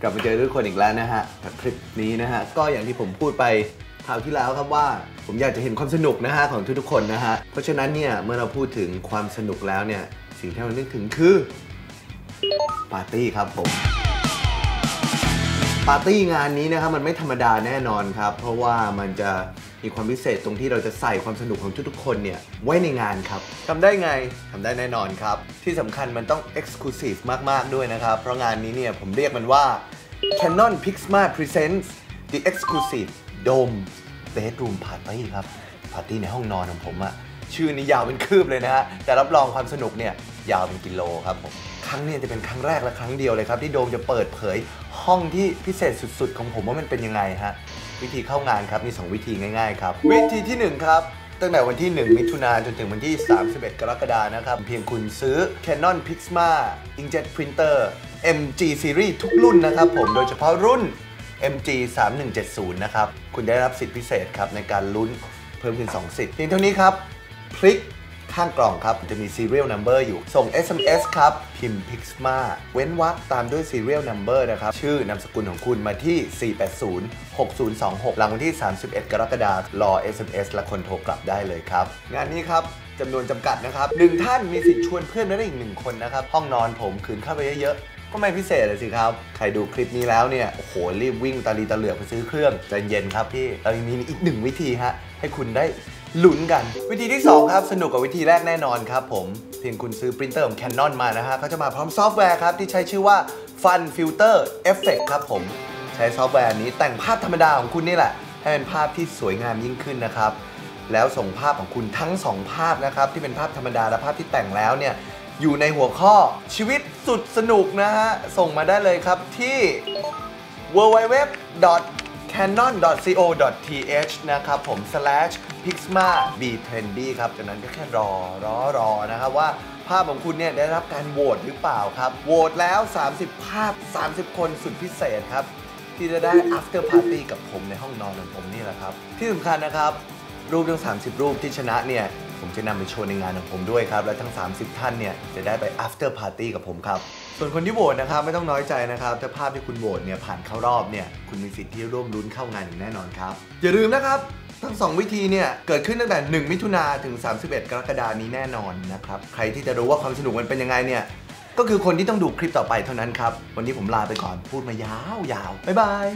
กลับมาเจอทุกคนอีกแล้วนะฮะกับคลิปนี้นะฮะ ก็อย่างที่ผมพูดไปคราวที่แล้วครับว่าผมอยากจะเห็นความสนุกนะฮะของทุกๆคนนะฮะ เพราะฉะนั้นเนี่ยเมื่อเราพูดถึงความสนุกแล้วเนี่ยสิ่งที่เรานึกถึงคือปาร์ตี้ครับผม ปาร์ตี้งานนี้นะครับมันไม่ธรรมดาแน่นอนครับ เพราะว่ามันจะมีความพิเศษตรงที่เราจะใส่ความสนุกของทุกๆคนเนี่ยไว้ในงานครับทำได้ไงทำได้แน่นอนครับ ที่สำคัญมันต้อง Exclusive มากๆด้วยนะครับ เพราะงานนี้เนี่ยผมเรียกมันว่า Canon Pixma Presents the Exclusive Dome Bedroom Party ครับปาร์ตี้ในห้องนอนของผมอะชื่อนี้ยาวเป็นคืบเลยนะฮะแต่รับรองความสนุกเนี่ยยาวเป็นกิโลครับผม ครั้งเนี้จะเป็นครั้งแรกและครั้งเดียวเลยครับที่โดมจะเปิดเผยห้องที่พิเศษสุด ๆ ของผมว่ามันเป็นยังไงฮะวิธีเข้างานครับมี 2 วิธีง่ายๆครับ วิธีที่ 1 ครับ ตั้งแต่วันที่ 1 มิถุนายนจนถึงวันที่ 31 กรกฎานะครับ เพียงคุณซื้อ Canon Pixma Inkjet Printer MG Series ทุกรุ่นนะครับผมโดยเฉพาะรุ่น MG 3170 นะครับ คุณได้รับสิทธิพิเศษครับในการลุ้นเพิ่มขึ้น2สิทธิ์เพียงเท่านี้ครับพลิก ข้างกล่องครับ จะมี serial number อยู่ ส่ง SMS ครับ พิมพ์ Pixma เว้นวรรคตามด้วย serial number นะครับ ชื่อนามสกุลของคุณมาที่ 480-6026 หลังวันที่ 31 กรกฎาคมรอ SMS และคนโทรกลับได้เลยครับ งานนี้ครับจำนวนจำกัดนะครับหนึ่งท่านมีสิทธิ์ชวนเพื่อนได้อีกหนึ่งคนนะครับ ห้องนอนผมคืนเข้าไปเยอะๆ ก็ไม่พิเศษเลยสิครับ ใครดูคลิปนี้แล้วเนี่ย โอ้โห รีบวิ่งตาลีตาเหลือกไปซื้อเครื่องใจเย็นครับพี่เรายังมีอีกหนึ่งวิธีฮะ ให้คุณได้ลุ้นกัน วิธีที่ 2 ครับ สนุกกว่าวิธีแรกแน่นอนครับผม เพียงคุณซื้อปรินเตอร์ของ Canon มานะฮะเขาจะมาพร้อมซอฟต์แวร์ครับ ที่ใช้ชื่อว่า Fun Filter Effect ครับผม ใช้ซอฟต์แวร์นี้แต่งภาพธรรมดาของคุณนี่แหละ ให้เป็นภาพที่สวยงามยิ่งขึ้นนะครับแล้วส่งภาพของคุณทั้ง 2 ภาพนะครับที่เป็นภาพธรรมดาและภาพที่แต่งแล้วเนี่ย อยู่ในหัวข้อชีวิตสุดสนุกนะฮะ ส่งมาได้เลยครับที่ www.canon.co.th นะครับผม slash pixma b trendy ครับจากนั้นก็แค่รอรอรอนะครับว่าภาพของคุณเนี่ยได้รับการโหวตหรือเปล่าครับ โหวตแล้ว 30 ภาพ 30 คนสุดพิเศษครับ ที่จะได้ after party กับผมในห้องนอนของผมนี่แหละครับ ที่สำคัญนะครับ รูปทั้ง 30 รูปที่ชนะเนี่ย ผมจะนำไปโชว์ในงานของผมด้วยครับ และทั้ง 30 ท่านเนี่ยจะได้ไป after party กับผมครับ ส่วนคนที่โหวตนะครับไม่ต้องน้อยใจนะครับถ้าภาพที่คุณโหวตเนี่ยผ่านเข้ารอบเนี่ยคุณมีสิทธิ์ที่ร่วมลุ้นเข้างานอย่างแน่นอนครับ อย่าลืมนะครับทั้ง 2 วิธีเนี่ยเกิดขึ้นตั้งแต่ 1 มิถุนาถึง 31 กรกฎานี้แน่นอนนะครับใครที่จะรู้ว่าความสนุกมันเป็นยังไงเนี่ยก็คือคนที่ต้องดูคลิปต่อไปเท่านั้นครับ วันนี้ผมลาไปก่อนพูดมายาวๆบ๊ายบาย